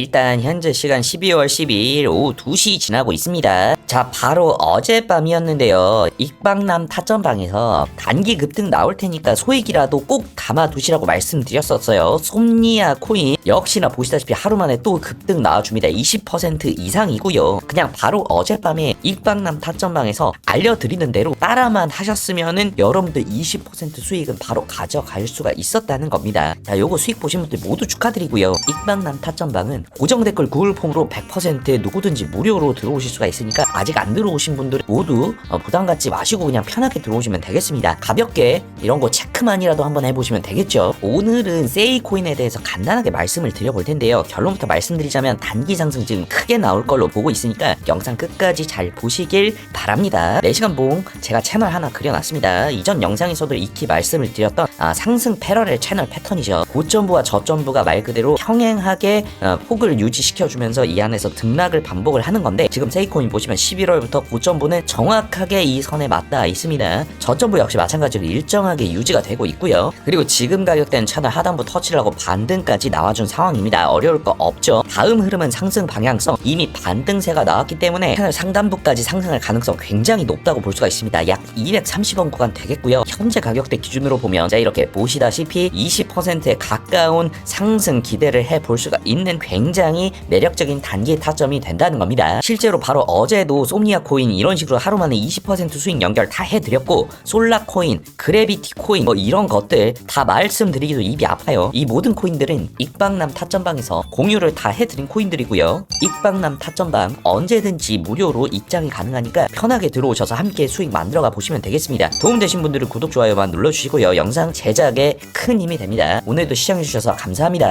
일단 현재 시간 12월 12일 오후 2시 지나고 있습니다. 자, 바로 어젯밤이었는데요. 익방남 타점방에서 단기 급등 나올 테니까 소액이라도 꼭 담아두시라고 말씀드렸었어요. 솜니아 코인 역시나 보시다시피 하루 만에 또 급등 나와줍니다. 20% 이상이고요. 그냥 바로 어젯밤에 익방남 타점방에서 알려드리는 대로 따라만 하셨으면은 여러분들 20% 수익은 바로 가져갈 수가 있었다는 겁니다. 자, 요거 수익 보신 분들 모두 축하드리고요. 익방남 타점방은 고정 댓글 구글 폼으로 100% 누구든지 무료로 들어오실 수가 있으니까 아직 안 들어오신 분들 모두 어, 부담 갖지 마시고 그냥 편하게 들어오시면 되겠습니다. 가볍게 이런 거 체크만이라도 한번 해보시면 되겠죠. 오늘은 세이코인에 대해서 간단하게 말씀을 드려볼 텐데요. 결론부터 말씀드리자면 단기 상승 지금 크게 나올 걸로 보고 있으니까 영상 끝까지 잘 보시길 바랍니다. 4시간 봉 제가 채널 하나 그려놨습니다. 이전 영상에서도 익히 말씀을 드렸던 아, 상승 패러렐 채널 패턴이죠. 고점부와 저점부가 말 그대로 평행하게 어, 폭을 유지시켜주면서 이 안에서 등락을 반복을 하는 건데 지금 세이코인 보시면 11월부터 고점부는 정확하게 이 선에 맞닿아 있습니다. 저점부 역시 마찬가지로 일정하게 유지가 되고 있고요. 그리고 지금 가격대는 채널 하단부 터치를 하고 반등까지 나와준 상황입니다. 어려울 거 없죠. 다음 흐름은 상승 방향성 이미 반등세가 나왔기 때문에 채널 상단부까지 상승할 가능성 굉장히 높다고 볼 수가 있습니다. 약 230원 구간 되겠고요. 현재 가격대 기준으로 보면 자 이렇게 보시다시피 20%에 가까운 상승 기대를 해 볼 수가 있는 굉장히 매력적인 단기 타점이 된다는 겁니다. 실제로 바로 어제도 솜니아 코인 이런 식으로 하루 만에 20% 수익 연결 다 해드렸고 솔라 코인, 그래비티 코인 뭐 이런 것들 다 말씀드리기도 입이 아파요. 이 모든 코인들은 익방남 타점방에서 공유를 다 해드린 코인들이고요. 익방남 타점방 언제든지 무료로 입장이 가능하니까 편하게 들어오셔서 함께 수익 만들어가 보시면 되겠습니다. 도움되신 분들은 구독, 좋아요만 눌러주시고요. 영상 제작에 큰 힘이 됩니다. 오늘도 시청해주셔서 감사합니다.